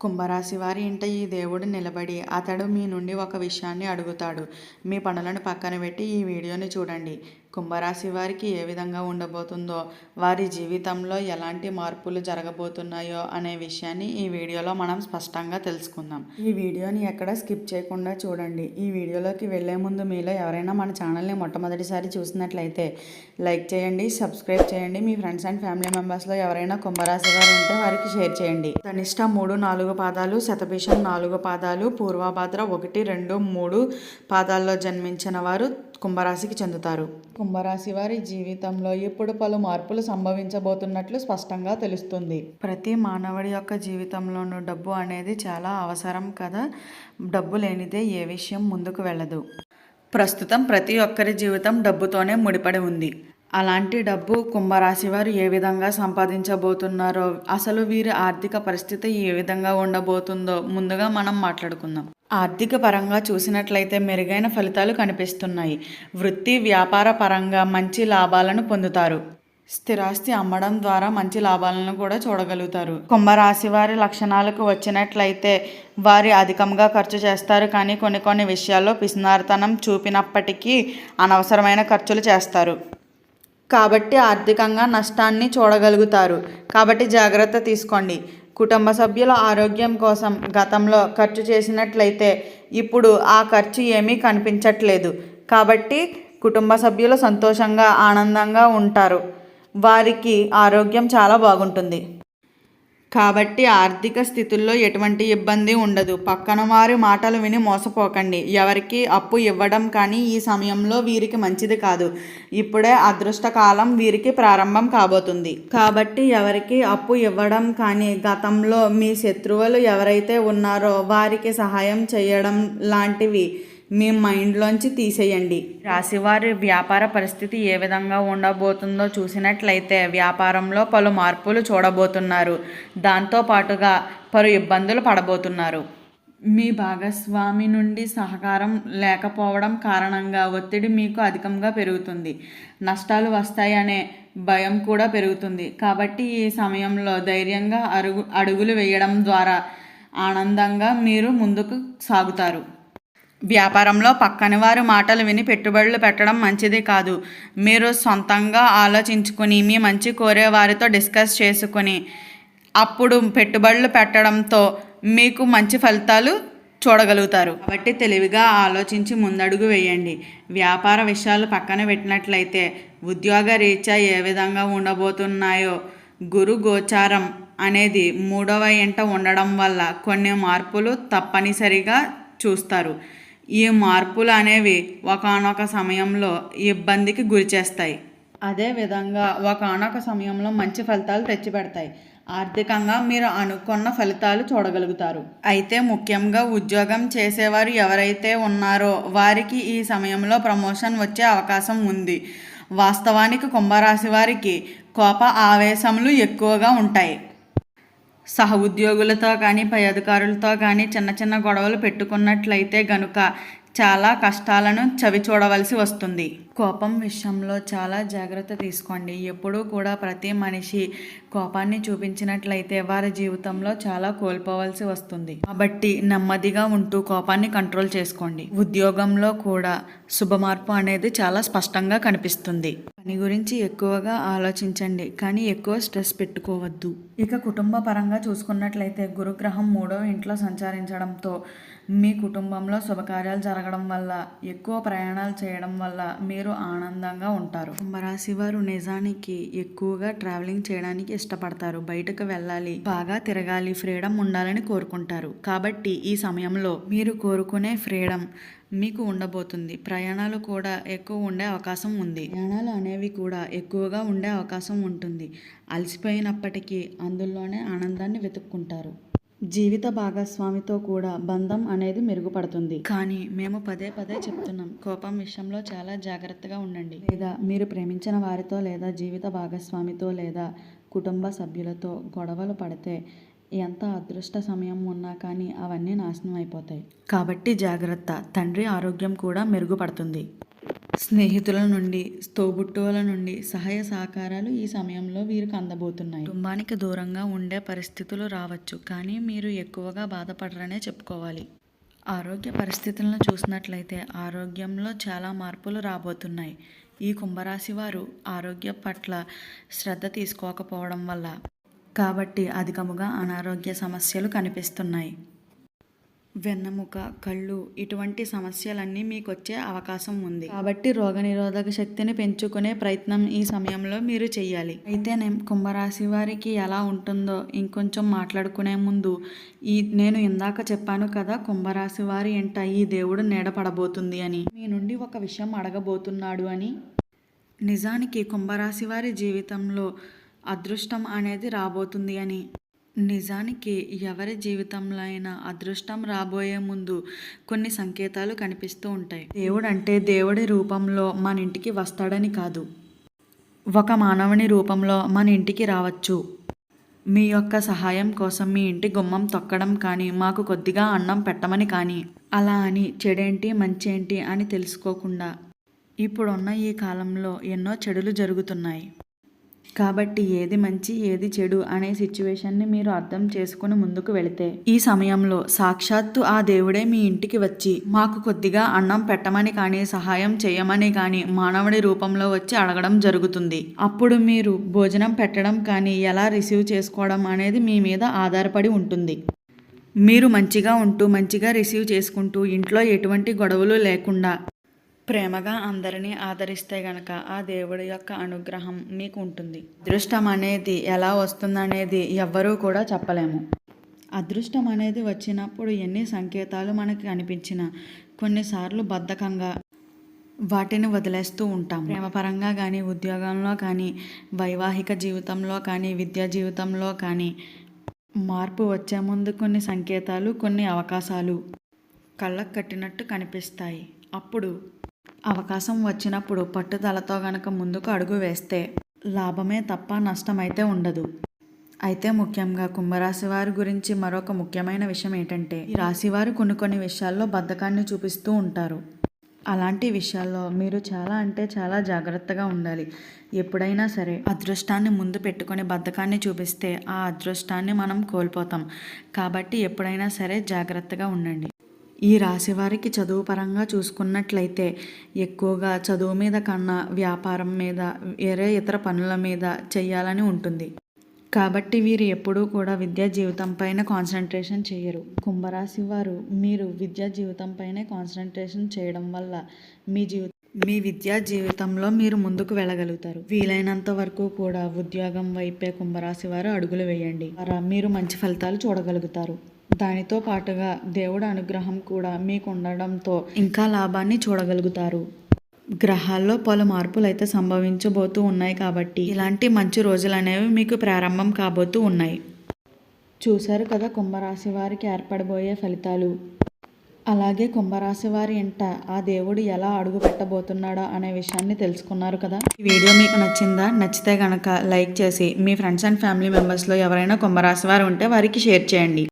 కుంభరాశి వారి ఇంట ఈ దేవుడు నిలబడి అతడు మీ నుండి ఒక విషయాన్ని అడుగుతాడు. మీ పనులను పక్కన పెట్టి ఈ వీడియోని చూడండి. కుంభరాశి వారికి ఏ విధంగా ఉండబోతుందో వారి జీవితంలో ఎలాంటి మార్పులు జరగబోతున్నాయో అనే విషయాన్ని ఈ వీడియోలో మనం స్పష్టంగా తెలుసుకుందాం. ఈ వీడియోని ఎక్కడ స్కిప్ చేయకుండా చూడండి. ఈ వీడియోలోకి వెళ్ళే ముందు మీలో ఎవరైనా మన ఛానల్ని మొట్టమొదటిసారి చూసినట్లయితే లైక్ చేయండి సబ్స్క్రైబ్ చేయండి. మీ ఫ్రెండ్స్ అండ్ ఫ్యామిలీ మెంబర్స్లో ఎవరైనా కుంభరాశి వారు ఉంటే వారికి షేర్ చేయండి. ధనిష్ట మూడు నాలుగు పాదాలు శతభిషం నాలుగు పాదాలు పూర్వభాద్ర ఒకటి రెండు మూడు పాదాల్లో జన్మించిన వారు కుంభరాశికి చెందుతారు. కుంభరాశి వారి జీవితంలో ఇప్పుడు పలు మార్పులు సంభవించబోతున్నట్లు స్పష్టంగా తెలుస్తుంది. ప్రతి మానవుడి యొక్క జీవితంలోనూ డబ్బు అనేది చాలా అవసరం కదా? డబ్బు లేనిదే ఏ విషయం ముందుకు వెళ్ళదు. ప్రస్తుతం ప్రతి ఒక్కరి జీవితం డబ్బుతోనే ముడిపడి ఉంది. అలాంటి డబ్బు కుంభరాశి వారు ఏ విధంగా సంపాదించబోతున్నారో అసలు వీరి ఆర్థిక పరిస్థితి ఏ విధంగా ఉండబోతుందో ముందుగా మనం మాట్లాడుకుందాం. ఆర్థిక పరంగా చూసినట్లయితే మెరుగైన ఫలితాలు కనిపిస్తున్నాయి. వృత్తి వ్యాపార పరంగా మంచి లాభాలను పొందుతారు. స్థిరాస్తి అమ్మడం ద్వారా మంచి లాభాలను కూడా చూడగలుగుతారు. కుంభరాశి వారి లక్షణాలకు వచ్చినట్లయితే వారి అధికంగా ఖర్చు చేస్తారు కానీ కొన్ని కొన్ని విషయాల్లో పిసినారితనం చూపినప్పటికీ అనవసరమైన ఖర్చులు చేస్తారు. కాబట్టి ఆర్థికంగా నష్టాన్ని చూడగలుగుతారు. కాబట్టి జాగ్రత్త తీసుకోండి. కుటుంబ సభ్యుల ఆరోగ్యం కోసం గతంలో ఖర్చు చేసినట్లయితే ఇప్పుడు ఆ ఖర్చు ఏమీ కనిపించట్లేదు. కాబట్టి కుటుంబ సభ్యులు సంతోషంగా ఆనందంగా ఉంటారు. వారికి ఆరోగ్యం చాలా బాగుంటుంది. కాబట్టి ఆర్థిక స్థితుల్లో ఎటువంటి ఇబ్బంది ఉండదు. పక్కన వారి మాటలు విని మోసపోకండి. ఎవరికి అప్పు ఇవ్వడం కానీ ఈ సమయంలో వీరికి మంచిది కాదు. ఇప్పుడే అదృష్టకాలం వీరికి ప్రారంభం కాబోతుంది. కాబట్టి ఎవరికి అప్పు ఇవ్వడం కానీ గతంలో మీ శత్రువులు ఎవరైతే ఉన్నారో వారికి సహాయం చేయడం లాంటివి మీ మైండ్లోంచి తీసేయండి. రాశివారి వ్యాపార పరిస్థితి ఏ విధంగా ఉండబోతుందో చూసినట్లయితే వ్యాపారంలో పలు మార్పులు చూడబోతున్నారు. దాంతో పాటుగా పలు ఇబ్బందులు పడబోతున్నారు. మీ భాగస్వామి నుండి సహకారం లేకపోవడం కారణంగా ఒత్తిడి మీకు అధికంగా పెరుగుతుంది. నష్టాలు వస్తాయనే భయం కూడా పెరుగుతుంది. కాబట్టి ఈ సమయంలో ధైర్యంగా అరుగు అడుగులు వేయడం ద్వారా ఆనందంగా మీరు ముందుకు సాగుతారు. వ్యాపారంలో పక్కన వారి మాటలు విని పెట్టుబడులు పెట్టడం మంచిది కాదు. మీరు సొంతంగా ఆలోచించుకుని మీ మంచి కోరే వారితో డిస్కస్ చేసుకుని అప్పుడు పెట్టుబడులు పెట్టడంతో మీకు మంచి ఫలితాలు చూడగలుగుతారు. కాబట్టి తెలివిగా ఆలోచించి ముందడుగు వేయండి. వ్యాపార విషయాలు పక్కన పెట్టినట్లయితే ఉద్యోగ రీత్యా ఏ విధంగా ఉండబోతున్నాయో గురు గోచారం అనేది మూడవ ఇంట ఉండడం వల్ల కొన్ని మార్పులు తప్పనిసరిగా చూస్తారు. ఈ మార్పులు అనేవి ఒకానొక సమయంలో ఇబ్బందికి గురి చేస్తాయి. అదేవిధంగా ఒకానొక సమయంలో మంచి ఫలితాలు తెచ్చిపెడతాయి. ఆర్థికంగా మీరు అనుకున్న ఫలితాలు చూడగలుగుతారు. అయితే ముఖ్యంగా ఉద్యోగం చేసేవారు ఎవరైతే ఉన్నారో వారికి ఈ సమయంలో ప్రమోషన్ వచ్చే అవకాశం ఉంది. వాస్తవానికి కుంభరాశి వారికి కోప ఆవేశములు ఎక్కువగా ఉంటాయి. సహ ఉద్యోగులతో కానీ పై అధికారులతో కానీ చిన్న చిన్న గొడవలు పెట్టుకున్నట్లయితే గనుక చాలా కష్టాలను చవి చూడవలసి వస్తుంది. కోపం విషయంలో చాలా జాగ్రత్త తీసుకోండి. ఎప్పుడూ కూడా ప్రతి మనిషి కోపాన్ని చూపించినట్లయితే వారి జీవితంలో చాలా కోల్పోవలసి వస్తుంది. కాబట్టి నెమ్మదిగా ఉంటూ కోపాన్ని కంట్రోల్ చేసుకోండి. ఉద్యోగంలో కూడా శుభమార్పు అనేది చాలా స్పష్టంగా కనిపిస్తుంది. పని గురించి ఎక్కువగా ఆలోచించండి కానీ ఎక్కువ స్ట్రెస్ పెట్టుకోవద్దు. ఇక కుటుంబ పరంగా చూసుకున్నట్లయితే గురుగ్రహం మూడో ఇంట్లో సంచరించడంతో మీ కుటుంబంలో శుభకార్యాలు జరగడం వల్ల ఎక్కువ ప్రయాణాలు చేయడం వల్ల మీరు ఆనందంగా ఉంటారు. కుంభరాశి వారు నిజానికి ఎక్కువగా ట్రావెలింగ్ చేయడానికి ఇష్టపడతారు. బయటకు వెళ్ళాలి బాగా తిరగాలి ఫ్రీడమ్ ఉండాలని కోరుకుంటారు. కాబట్టి ఈ సమయంలో మీరు కోరుకునే ఫ్రీడమ్ మీకు ఉండబోతుంది. ప్రయాణాలు కూడా ఎక్కువ ఉండే అవకాశం ఉంది. ప్రయాణాలు అనేవి కూడా ఎక్కువగా ఉండే అవకాశం ఉంటుంది. అలసిపోయినప్పటికీ అందులోనే ఆనందాన్ని వెతుక్కుంటారు. జీవిత భాగస్వామితో కూడా బంధం అనేది మెరుగుపడుతుంది. కానీ మేము పదే పదే చెప్తున్నాం కోపం విషయంలో చాలా జాగ్రత్తగా ఉండండి. లేదా మీరు ప్రేమించిన వారితో లేదా జీవిత భాగస్వామితో లేదా కుటుంబ సభ్యులతో గొడవలు పడితే ఎంత అదృష్ట సమయం ఉన్నా కానీ అవన్నీ నాశనం అయిపోతాయి. కాబట్టి జాగ్రత్త తండ్రి ఆరోగ్యం కూడా మెరుగుపడుతుంది. స్నేహితుల నుండి తోబుట్టువుల నుండి సహాయ సహకారాలు ఈ సమయంలో వీరికి అందబోతున్నాయి. కుటుంబానికి దూరంగా ఉండే పరిస్థితులు రావచ్చు కానీ మీరు ఎక్కువగా బాధపడరనే చెప్పుకోవాలి. ఆరోగ్య పరిస్థితులను చూసినట్లయితే ఆరోగ్యంలో చాలా మార్పులు రాబోతున్నాయి. ఈ కుంభరాశి వారు ఆరోగ్య పట్ల శ్రద్ధ తీసుకోకపోవడం వల్ల కాబట్టి అధికముగా అనారోగ్య సమస్యలు కనిపిస్తున్నాయి. వెన్నెముక కళ్ళు ఇటువంటి సమస్యలన్నీ మీకు వచ్చే అవకాశం ఉంది. కాబట్టి రోగనిరోధక శక్తిని పెంచుకునే ప్రయత్నం ఈ సమయంలో మీరు చేయాలి అయితే నేను కుంభరాశి వారికి ఎలా ఉంటుందో ఇంకొంచెం మాట్లాడుకునే ముందు ఈ నేను ఇందాక చెప్పాను కదా కుంభరాశి వారి ఎంట ఈ దేవుడు నీడపడబోతుంది అని. మీ నుండి ఒక విషయం అడగబోతున్నాడు అని. నిజానికి కుంభరాశి వారి జీవితంలో అదృష్టం అనేది రాబోతుంది అని. నిజానికి ఎవరి జీవితంలో అయినా అదృష్టం రాబోయే ముందు కొన్ని సంకేతాలు కనిపిస్తూ ఉంటాయి. దేవుడు అంటే దేవుడి రూపంలో మన ఇంటికి వస్తాడని కాదు. ఒక మానవుని రూపంలో మన ఇంటికి రావచ్చు. మీ యొక్క సహాయం కోసం మీ ఇంటి గుమ్మం తొక్కడం కానీ మాకు కొద్దిగా అన్నం పెట్టమని కానీ అలా అని చెడేంటి మంచేంటి అని తెలుసుకోకుండా ఇప్పుడున్న ఈ కాలంలో ఎన్నో చెడులు జరుగుతున్నాయి. కాబట్టి ఏది మంచి ఏది చెడు అనే సిచ్యువేషన్ని మీరు అర్థం చేసుకుని ముందుకు వెళితే ఈ సమయంలో సాక్షాత్తు ఆ దేవుడే మీ ఇంటికి వచ్చి మాకు కొద్దిగా అన్నం పెట్టమని కానీ సహాయం చేయమని కానీ మానవుడి రూపంలో వచ్చి అడగడం జరుగుతుంది. అప్పుడు మీరు భోజనం పెట్టడం కానీ ఎలా రిసీవ్ చేసుకోవడం అనేది మీ మీద ఆధారపడి ఉంటుంది. మీరు మంచిగా ఉంటూ మంచిగా రిసీవ్ చేసుకుంటూ ఇంట్లో ఎటువంటి గొడవలు లేకుండా ప్రేమగా అందరినీ ఆదరిస్తే గనక ఆ దేవుడి యొక్క అనుగ్రహం మీకు ఉంటుంది అదృష్టం అనేది ఎలా వస్తుందనేది ఎవ్వరూ కూడా చెప్పలేము. అదృష్టం అనేది వచ్చినప్పుడు ఎన్ని సంకేతాలు మనకి కనిపించినా కొన్నిసార్లు బద్ధకంగా వాటిని వదిలేస్తూ ఉంటాం. ప్రేమపరంగా కానీ ఉద్యోగంలో కానీ వైవాహిక జీవితంలో కానీ విద్యా జీవితంలో కానీ మార్పు వచ్చే ముందు కొన్ని సంకేతాలు కొన్ని అవకాశాలు కళ్ళకు కట్టినట్టు కనిపిస్తాయి. అప్పుడు అవకాశం వచ్చినప్పుడు పట్టుదలతో గనక ముందుకు అడుగు వేస్తే లాభమే తప్ప నష్టమైతే ఉండదు. అయితే ముఖ్యంగా కుంభరాశి వారి గురించి మరొక ముఖ్యమైన విషయం ఏంటంటే ఈ రాశివారు కొన్ని కొన్ని విషయాల్లో బద్ధకాన్ని చూపిస్తూ ఉంటారు. అలాంటి విషయాల్లో మీరు చాలా అంటే చాలా జాగ్రత్తగా ఉండాలి. ఎప్పుడైనా సరే అదృష్టాన్ని ముందు పెట్టుకొని బద్ధకాన్ని చూపిస్తే ఆ అదృష్టాన్ని మనం కోల్పోతాం. కాబట్టి ఎప్పుడైనా సరే జాగ్రత్తగా ఉండండి. ఈ రాశి వారికి చదువు పరంగా చూసుకున్నట్లయితే ఎక్కువగా చదువు మీద కన్నా వ్యాపారం మీద వేరే ఇతర పనుల మీద చేయాలని ఉంటుంది. కాబట్టి వీరు ఎప్పుడూ కూడా విద్యా జీవితం పైన కాన్సన్ట్రేషన్ చేయరు. కుంభరాశి వారు మీరు విద్యా జీవితం పైనే కాన్సన్ట్రేషన్ చేయడం వల్ల మీ జీవితం మీ విద్యా జీవితంలో మీరు ముందుకు వెళ్ళగలుగుతారు. వీలైనంత వరకు కూడా ఉద్యోగం వైపే కుంభరాశి వారు అడుగులు వేయండి. మీరు మంచి ఫలితాలు చూడగలుగుతారు. దానితో పాటుగా దేవుడు అనుగ్రహం కూడా మీకు ఉండడంతో ఇంకా లాభాన్ని చూడగలుగుతారు. గ్రహాల్లో పలు మార్పులు అయితే సంభవించబోతూ ఉన్నాయి కాబట్టి ఇలాంటి మంచి రోజులు అనేవి మీకు ప్రారంభం కాబోతూ ఉన్నాయి. చూశారు కదా కుంభరాశి వారికి ఏర్పడబోయే ఫలితాలు. అలాగే కుంభరాశి వారి ఇంట ఆ దేవుడు ఎలా అడుగు పెట్టబోతున్నాడా అనే విషయాన్ని తెలుసుకున్నారు కదా. ఈ వీడియో మీకు నచ్చిందా? నచ్చితే గనక లైక్ చేసి మీ ఫ్రెండ్స్ అండ్ ఫ్యామిలీ మెంబర్స్లో ఎవరైనా కుంభరాశి వారు ఉంటే వారికి షేర్ చేయండి.